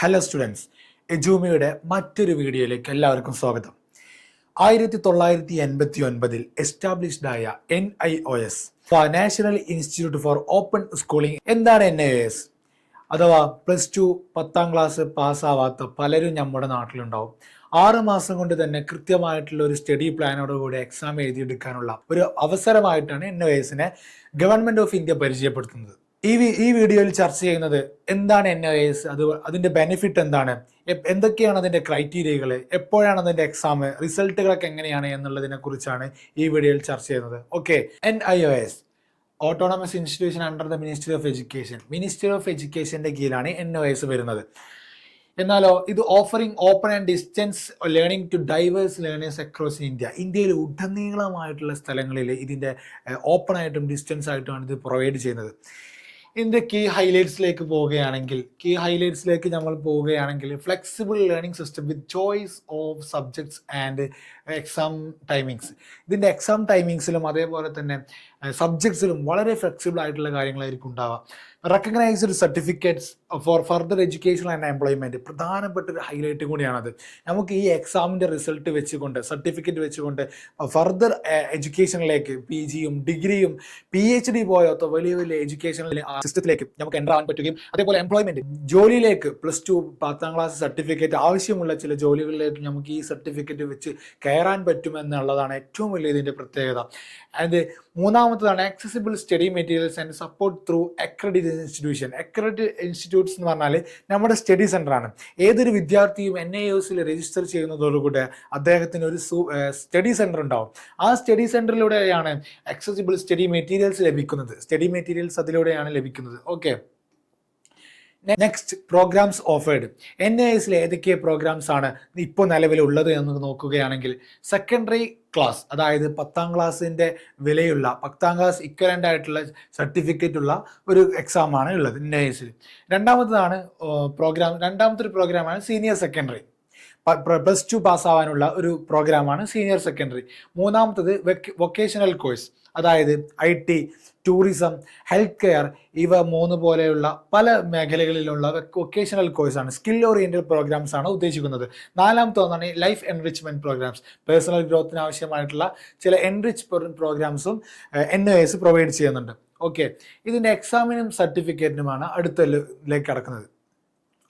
Hello students എജൂമിയുടെ മറ്റൊരു വീഡിയോയിലേക്ക് എല്ലാവർക്കും സ്വാഗതം. ആയിരത്തി തൊള്ളായിരത്തി എൺപത്തി ഒൻപതിൽ എസ്റ്റാബ്ലിഷ്ഡ് ആയ N I O S national institute for open schooling എന്താണ് എൻ ഐ ഒ എസ് അഥവാ പ്ലസ് ടു പത്താം ക്ലാസ് പാസ്സാവാത്ത പലരും നമ്മുടെ നാട്ടിലുണ്ടാവും. ആറ് മാസം കൊണ്ട് തന്നെ കൃത്യമായിട്ടുള്ള ഒരു സ്റ്റഡി പ്ലാനോടുകൂടി എക്സാം എഴുതിയെടുക്കാനുള്ള ഒരു അവസരമായിട്ടാണ് എൻ ഒ എസിനെ ഗവൺമെന്റ് ഓഫ് ഇന്ത്യ പരിചയപ്പെടുത്തുന്നത്. ഈ ഈ വീഡിയോയിൽ ചർച്ച ചെയ്യുന്നത് എന്താണ് എൻ ഒ എസ് അത് അതിന്റെ ബെനിഫിറ്റ് എന്താണ്? എന്തൊക്കെയാണ് അതിന്റെ ക്രൈറ്റീരിയകൾ എപ്പോഴാണ് അതിന്റെ എക്സാം റിസൾട്ടുകളൊക്കെ എങ്ങനെയാണ് എന്നുള്ളതിനെ കുറിച്ചാണ് ഈ വീഡിയോയിൽ ചർച്ച ചെയ്യുന്നത്. Okay N I O S autonomous institution under the ministry of education ministry of എഡ്യൂക്കേഷന്റെ കീഴിലാണ് എൻ ഒ എസ് വരുന്നത്. എന്നാലോ ഇത് offering open and distance learning to diverse learners across India ഇന്ത്യയിൽ ഉടനീളമായിട്ടുള്ള സ്ഥലങ്ങളിൽ ഇതിന്റെ ഓപ്പൺ ആയിട്ടും ഡിസ്റ്റൻസ് ആയിട്ടുമാണ് ഇത് പ്രൊവൈഡ് ചെയ്യുന്നത്. ഇതിന്റെ കീ ഹൈലൈറ്റ്സിലേക്ക് പോവുകയാണെങ്കിൽ കീ ഹൈലൈറ്റ്സിലേക്ക് നമ്മൾ പോവുകയാണെങ്കിൽ flexible learning system with choice of subjects and exam timings ഇതിന്റെ എക്സാം ടൈമിങ്സിലും അതേപോലെ തന്നെ സബ്ജക്ട്സിലും വളരെ ഫ്ലെക്സിബിൾ ആയിട്ടുള്ള കാര്യങ്ങളായിരിക്കും ഉണ്ടാവുക. Recognised certificates for further education and employment പ്രധാനപ്പെട്ട ഒരു ഹൈലൈറ്റ് കൂടിയാണത്. നമുക്ക് ഈ എക്സാമിന്റെ റിസൾട്ട് വെച്ചുകൊണ്ട് സർട്ടിഫിക്കറ്റ് വെച്ചുകൊണ്ട് ഫർദർ എഡ്യൂക്കേഷനിലേക്ക് പി ജിയും ഡിഗ്രിയും പി എച്ച് ഡി പോയാത്ത വലിയ വലിയ എഡ്യൂക്കേഷനിലെ സിസ്റ്റത്തിലേക്ക് നമുക്ക് എന്റർ ആവാൻ പറ്റുകയും അതേപോലെ എംപ്ലോയ്മെന്റ് ജോലിയിലേക്ക് പ്ലസ് ടു പത്താം ക്ലാസ് സർട്ടിഫിക്കറ്റ് ആവശ്യമുള്ള ചില ജോലികളിലേക്ക് നമുക്ക് ഈ സർട്ടിഫിക്കറ്റ് വെച്ച് കയറാൻ പറ്റുമെന്നുള്ളതാണ് ഏറ്റവും വലിയ ഇതിന്റെ പ്രത്യേകത. And മൂന്നാമത്തതാണ് accessible study materials and support through accredit institution accredit institutes എന്ന് പറഞ്ഞാൽ നമ്മുടെ സ്റ്റഡി സെന്ററാണ് ഏതൊരു വിദ്യാർത്ഥിയും എൻ ഐ എസിൽ രജിസ്റ്റർ ചെയ്യുന്നതോടുകൂടി അദ്ദേഹത്തിന് ഒരു സ്റ്റഡി സെന്റർ ഉണ്ടാവും. ആ സ്റ്റഡി സെന്ററിലൂടെയാണ് ആക്സസിബിൾ സ്റ്റഡി മെറ്റീരിയൽസ് ലഭിക്കുന്നത്. സ്റ്റഡി മെറ്റീരിയൽസ് അതിലൂടെയാണ് ലഭിക്കുന്നത്. Okay next programmes offered N A എസിൽ ഏതൊക്കെ പ്രോഗ്രാംസ് ആണ് ഇപ്പോൾ നിലവിലുള്ളത് എന്ന് നോക്കുകയാണെങ്കിൽ സെക്കൻഡറി ക്ലാസ് അതായത് പത്താം ക്ലാസ്സിന്റെ വിലയുള്ള പത്താം ക്ലാസ് ഇക്വലന്റ് ആയിട്ടുള്ള സർട്ടിഫിക്കറ്റ് ഉള്ള ഒരു എക്സാമാണ് ഉള്ളത് എൻ എ എസിൽ രണ്ടാമത്തതാണ് പ്രോഗ്രാം രണ്ടാമത്തെ ഒരു പ്രോഗ്രാമാണ് സീനിയർ സെക്കൻഡറി പ്ലസ് ടു പാസ്സാവാനുള്ള ഒരു പ്രോഗ്രാമാണ് സീനിയർ സെക്കൻഡറി മൂന്നാമത്തത് വൊക്കേഷണൽ കോഴ്സ് അതായത് I T tourism health care ഇവ മൂന്ന് പോലെയുള്ള പല മേഖലകളിലുള്ള വൊക്കേഷണൽ കോഴ്സാണ് സ്കിൽ ഓറിയന്റഡ് പ്രോഗ്രാംസ് ആണ് ഉദ്ദേശിക്കുന്നത്. നാലാമത്തെ ഒന്നാണ് ലൈഫ് എൻറിച്ച്മെന്റ് പ്രോഗ്രാംസ് പേഴ്സണൽ ഗ്രോത്തിന് ആവശ്യമായിട്ടുള്ള ചില എൻറിച്ച് പ്രോഗ്രാംസും എൻ എസ് പ്രൊവൈഡ് ചെയ്യുന്നുണ്ട്. ഓക്കെ ഇതിന്റെ എക്സാമിനും സർട്ടിഫിക്കറ്റിനുമാണ് അടുത്തലേക്ക് കടക്കുന്നത്.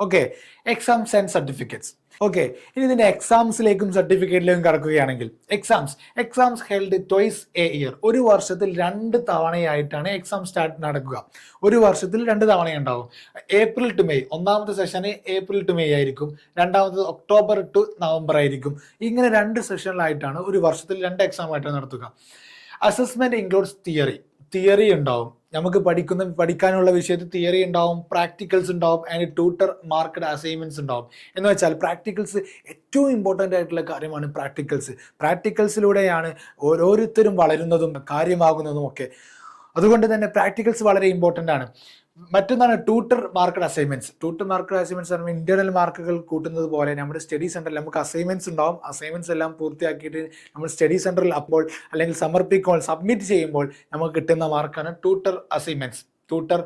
Okay exams and certificates okay ഇനി ഇതിന്റെ എക്സാംസിലേക്കും സർട്ടിഫിക്കറ്റിലേക്കും കടക്കുകയാണെങ്കിൽ exams exams held twice a year ഒരു വർഷത്തിൽ രണ്ട് തവണയായിട്ടാണ് എക്സാം സ്റ്റാർട്ട് നടക്കുക. ഒരു വർഷത്തിൽ രണ്ട് തവണ ഉണ്ടാവും. ഏപ്രിൽ ടു മെയ് ഒന്നാമത്തെ സെഷന് ഏപ്രിൽ ടു മെയ് ആയിരിക്കും. രണ്ടാമത്തത് ഒക്ടോബർ ടു നവംബർ ആയിരിക്കും. ഇങ്ങനെ രണ്ട് സെഷനിലായിട്ടാണ് ഒരു വർഷത്തിൽ രണ്ട് എക്സാം ആയിട്ട് നടത്തുക. അസസ്മെന്റ് ഇൻക്ലൂഡ്സ് തിയറി തിയറി ഉണ്ടാവും. നമുക്ക് പഠിക്കുന്ന പഠിക്കാനുള്ള വിഷയത്തിൽ തിയറി ഉണ്ടാവും പ്രാക്ടിക്കൽസ് ഉണ്ടാവും ആൻഡ് ട്യൂട്ടർ മാർക്കഡ് അസൈൻമെന്റ്സ് ഉണ്ടാവും. എന്ന് വെച്ചാൽ പ്രാക്ടിക്കൽസ് ഏറ്റവും ഇമ്പോർട്ടന്റ് ആയിട്ടുള്ള കാര്യമാണ് പ്രാക്ടിക്കൽസ് പ്രാക്ടിക്കൽസിലൂടെയാണ് ഓരോരുത്തരും വളരുന്നതും കാര്യമാകുന്നതും ഒക്കെ. അതുകൊണ്ട് തന്നെ പ്രാക്ടിക്കൽസ് വളരെ ഇമ്പോർട്ടന്റ് ആണ്. മറ്റൊന്നാണ് tutor marked assignments tutor marked assignments പറയുമ്പോൾ ഇന്റേണൽ മാർക്കുകൾ കൂട്ടുന്നത് പോലെ നമ്മുടെ സ്റ്റഡി സെന്ററിൽ നമുക്ക് അസൈൻമെന്റ്സ് ഉണ്ടാവും. അസൈൻമെന്റ്സ് എല്ലാം പൂർത്തിയാക്കിയിട്ട് നമ്മൾ സ്റ്റഡി സെന്ററിൽ അപ്പോൾ അല്ലെങ്കിൽ സമർപ്പിക്കുമ്പോൾ സബ്മിറ്റ് ചെയ്യുമ്പോൾ നമുക്ക് കിട്ടുന്ന മാർക്കാണ് tutor assignments tutor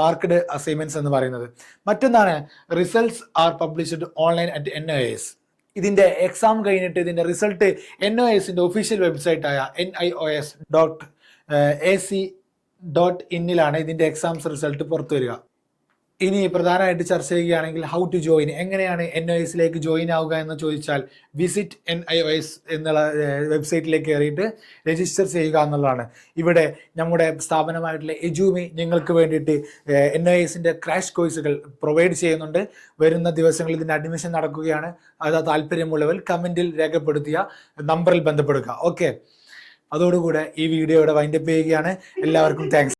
marked assignments എന്ന് പറയുന്നത്. മറ്റൊന്നാണ് results are published online at N O S ഇതിന്റെ എക്സാം കഴിഞ്ഞിട്ട് ഇതിന്റെ റിസൾട്ട് എൻ ഒ എസിന്റെ official വെബ്സൈറ്റായ N I O S dot A C dot ഇന്നിലാണ് ഇതിന്റെ എക്സാംസ് റിസൾട്ട് പുറത്തു വരിക. ഇനി പ്രധാനമായിട്ട് ചർച്ച ചെയ്യുകയാണെങ്കിൽ ഹൗ ടു ജോയിൻ എങ്ങനെയാണ് എൻ ഒ എസിലേക്ക് ജോയിൻ ആവുക എന്ന് ചോദിച്ചാൽ visit N I O S എന്നുള്ള വെബ്സൈറ്റിലേക്ക് കയറിയിട്ട് രജിസ്റ്റർ ചെയ്യുക എന്നുള്ളതാണ്. ഇവിടെ നമ്മുടെ സ്ഥാപനമായിട്ടുള്ള എജൂമി നിങ്ങൾക്ക് വേണ്ടിയിട്ട് എൻ ഒ എസിന്റെ ക്രാഷ് കോഴ്സുകൾ പ്രൊവൈഡ് ചെയ്യുന്നുണ്ട്. വരുന്ന ദിവസങ്ങളിൽ ഇതിന്റെ അഡ്മിഷൻ നടക്കുകയാണ്. അത് താല്പര്യമുള്ളവർ കമന്റിൽ രേഖപ്പെടുത്തിയ നമ്പറിൽ ബന്ധപ്പെടുക. ഓക്കെ അതോടുകൂടെ ഈ വീഡിയോ ഇവിടെ വൈൻഡപ്പ് ചെയ്യുകയാണ്. എല്ലാവർക്കും താങ്ക്സ്